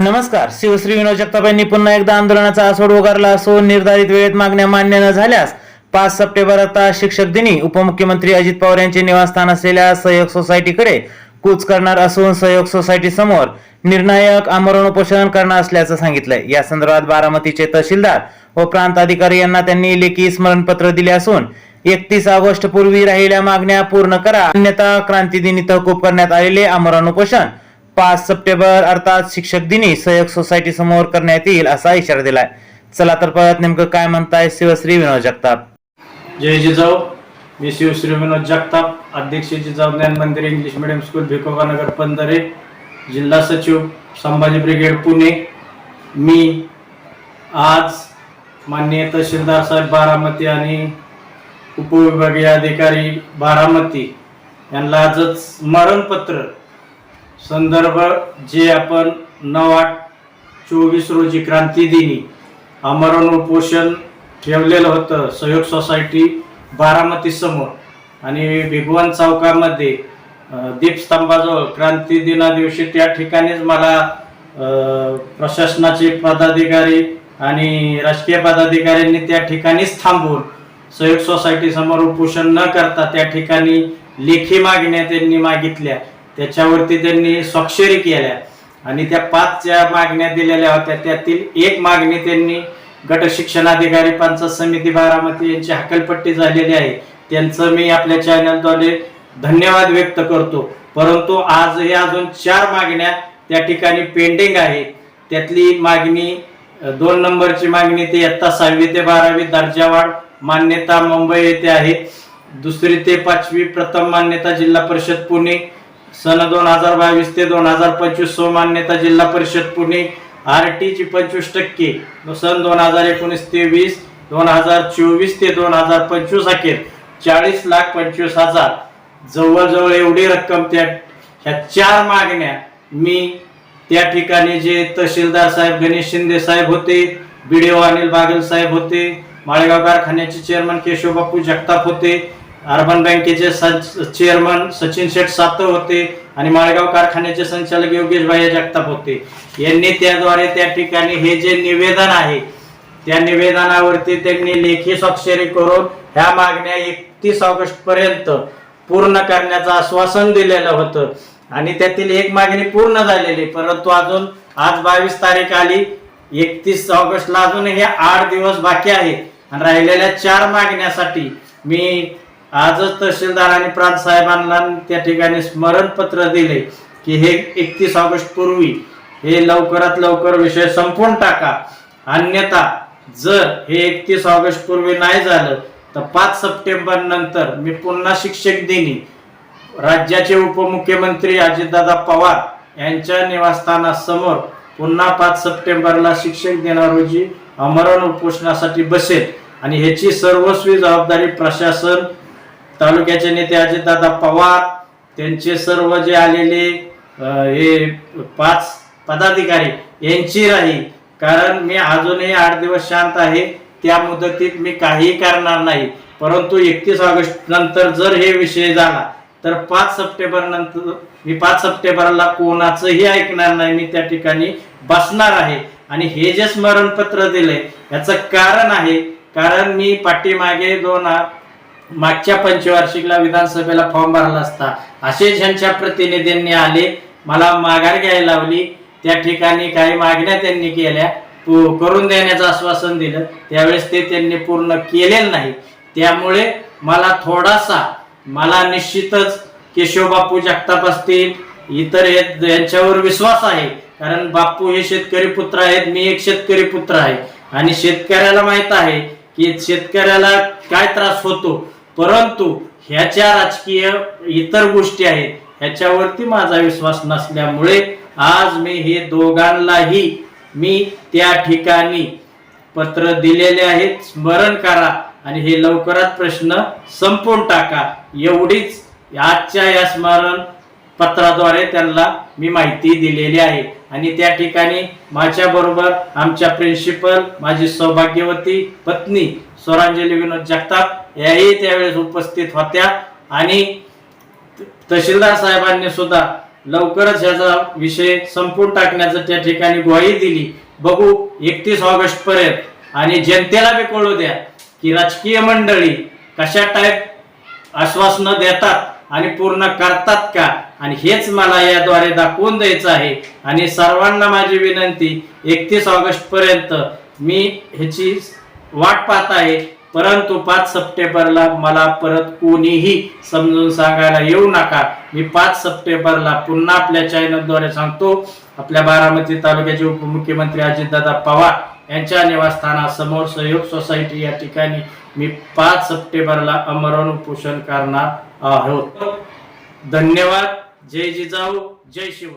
नमस्कार शिवश्री विनोद जगताप यांनी पुन्हा एकदा आंदोलनाचा आसोड उगारला असून निर्धारित वेळेत मागण्या मान्य न झाल्यास पाच सप्टेंबर आता शिक्षक दिनी उपमुख्यमंत्री अजित पवार यांचे निवासस्थान असलेल्या सहयोग सोसायटीकडे कूच करणार असून सहयोग सोसायटी समोर निर्णायक आमरण उपोषण करणार असल्याचं सांगितलंय. या संदर्भात बारामतीचे तहसीलदार व प्रांत अधिकारी यांना त्यांनी लेखी स्मरणपत्र दिले असून एकतीस ऑगस्ट पूर्वी राहिलेल्या मागण्या पूर्ण करा. अन्यथा क्रांती दिनी तहकूब करण्यात आलेले आमरण उपोषण पाच सप्टेंबर अर्थात शिक्षक दिनी सहयोग सोसायटी समोर करण्यात येईल असा इशारा दिलाय. चला तर परत नेमकं काय म्हणताय शिवश्री विनोद जगताप. जय जिजाऊ मी शिवश्री विनोद जगताप अध्यक्ष Jijau Gyan Mandir English medium school Bhikobanagar पंधरे जिल्हा सचिव संभाजी ब्रिगेड पुणे. मी आज माननीय तहसीलदार साहेब बारामती आणि उपविभागीय अधिकारी बारामती यांना आजच स्मरणपत्र संदर्भ जे आपण नऊ आठ चोवीस रोजी क्रांतीदिनी आमरण उपोषण ठेवलेलं होतं सहयोग सोसायटी बारामती समोर. आणि भिगवन चौकामध्ये दीपस्तंभाजवळ क्रांती दिना दिवशी त्या ठिकाणीच मला प्रशासनाचे पदाधिकारी आणि राजकीय पदाधिकाऱ्यांनी त्या ठिकाणीच थांबून सहयोग सोसायटी समोर उपोषण न करता त्या ठिकाणी लेखी मागण्या त्यांनी मागितल्या. त्याच्यावरती त्यांनी स्वाक्षरी केल्या. आणि त्या पाच ज्या मागण्या दिलेल्या होत्या त्यातील एक मागणी त्यांनी गट शिक्षणाधिकारी पंचायत समिती बारामती यांची हकलपट्टी झालेली आहे. त्यांचं मी आपल्या चॅनलद्वारे धन्यवाद व्यक्त करतो. परंतु आजही अजून चार मागण्या त्या ठिकाणी पेंडिंग आहेत. त्यातली मागणी दोन नंबरची मागणी ते इयत्ता सहावी ते बारावी दर्जावाढ मान्यता मुंबई येथे आहे. दुसरी ते पाचवी प्रथम मान्यता जिल्हा परिषद पुणे सन दोन हजार बावीस ते दोन हजार पंचवीस सोमान्यता जिल्हा परिषद पुणे आर ची पंचवीस टक्के. सन दोन हजार एकोणीस ते वीस दोन हजार चोवीस ते दोन हजार पंचवीस अखेर चाळीस लाख पंचवीस हजार. जवळजवळ एवढी रक्कम त्या ह्या चार मागण्या मी त्या ठिकाणी जे तहसीलदार साहेब गणेश शिंदे साहेब होते बीडीओ अनिल बागल साहेब होते माळेगाव कारखान्याचे चेअरमन केशव बापू जगताप होते अर्बन बँकेचे चेअरमन सचिन शेठ सातव होते आणि माळेगाव कारखान्याचे संचालक योगेश भाई जगताप होते. यांनी त्याद्वारे त्या ठिकाणी हे जे निवेदन आहे त्या निवेदनावरती त्यांनी लेखी स्वाक्षरी करून ह्या मागण्या एकतीस ऑगस्ट पर्यंत पूर्ण करण्याचं आश्वासन दिलेलं होतं. आणि त्यातील एक मागणी पूर्ण झालेली परंतु अजून आज बावीस तारीख आली एकतीस ऑगस्टला अजून हे आठ दिवस बाकी आहे आणि राहिलेल्या चार मागण्यासाठी मी आजच तहसीलदार आणि प्रांत साहेबांना त्या ठिकाणी स्मरणपत्र दिले की हे एकतीस ऑगस्ट पूर्वी हे लवकरात लवकर विषय संपवून टाका. अन्यथा जर हे एकतीस ऑगस्ट पूर्वी नाही झालं तर पाच सप्टेंबर नंतर मी पुन्हा शिक्षक दिनी. राज्याचे उपमुख्यमंत्री अजितदादा पवार यांच्या निवासस्थानासमोर पुन्हा पाच सप्टेंबरला शिक्षक दिना रोजी अमरण उपोषणासाठी बसेल. आणि ह्याची सर्वस्वी जबाबदारी प्रशासन तालुक्याचे नेते अजितदादा पवार त्यांचे सर्व जे आलेले हे पाच पदाधिकारी यांची राही. कारण मी अजूनही आठ दिवस शांत आहे त्या मुदतीत मी काही करणार नाही. परंतु एकतीस ऑगस्ट नंतर जर हे विषय झाला तर पाच सप्टेंबर नंतर मी पाच सप्टेंबरला कोणाचंही ऐकणार नाही मी त्या ठिकाणी बसणार आहे. आणि हे जे स्मरणपत्र दिले याचं कारण आहे कारण मी पाठीमागे दोन मागच्या पंचवार्षिकला विधानसभेला फॉर्म भरला असता. असे ज्यांच्या प्रतिनिधींनी आले मला माघार घ्यायला लावली. त्या ठिकाणी काही मागण्या त्यांनी केल्या. करून देण्याचं आश्वासन दिलं. त्यावेळेस ते त्यांनी पूर्ण केलेलं नाही. त्यामुळे मला थोडासा मला निश्चितच केशव बापू जगताप असतील इतर यांच्यावर विश्वास आहे. कारण बापू हे शेतकरी पुत्र आहेत मी एक शेतकरी पुत्र आहे. आणि शेतकऱ्याला माहीत आहे की शेतकऱ्याला काय त्रास होतो परंतु ह्याच्या राजकीय इतर गोष्टी आहेत ह्याच्यावरती माझा विश्वास नसल्यामुळे आज मी हे दोघांनाही मी त्या ठिकाणी पत्र दिलेले आहेत. स्मरण करा आणि हे लवकरात प्रश्न संपवून टाका. एवढीच आजच्या या स्मरण पत्राद्वारे त्यांना मी माहिती दिलेली आहे. आणि त्या ठिकाणी माझ्याबरोबर आमच्या प्रिन्सिपल माझी सौभाग्यवती पत्नी स्वरांजली विनोद जगताप याही त्यावेळेस उपस्थित होत्या. आणि तहसीलदार साहेबांनी सुद्धा लवकरच याचा विषय संपून टाकण्याचं त्या ठिकाणी ग्वाही दिली. बघू एकतीस ऑगस्ट पर्यंत. आणि जनतेला बी कळू द्या की राजकीय मंडळी कशा टाईप आश्वासनं देतात. आणि पूर्ण करतात का? आणि हेच मला याद्वारे दाखवून द्यायचं आहे. आणि सर्वांना माझी विनंती एकतीस ऑगस्ट पर्यंत मी ह्याची वाट पाहत आहे. परंतु पाच सप्टेंबरला मला परत कोणीही समजून सांगायला येऊ नका. मी पाच सप्टेंबरला पुन्हा आपल्या चॅनलद्वारे सांगतो. आपल्या बारामती तालुक्याचे उपमुख्यमंत्री अजितदादा पवार यांच्या निवासस्थानासमोर सहयोग सोसायटी या ठिकाणी मी पाच सप्टेंबरला अमरण उपोषण करणार आहोत. धन्यवाद. जय जिजाऊ. जय शिव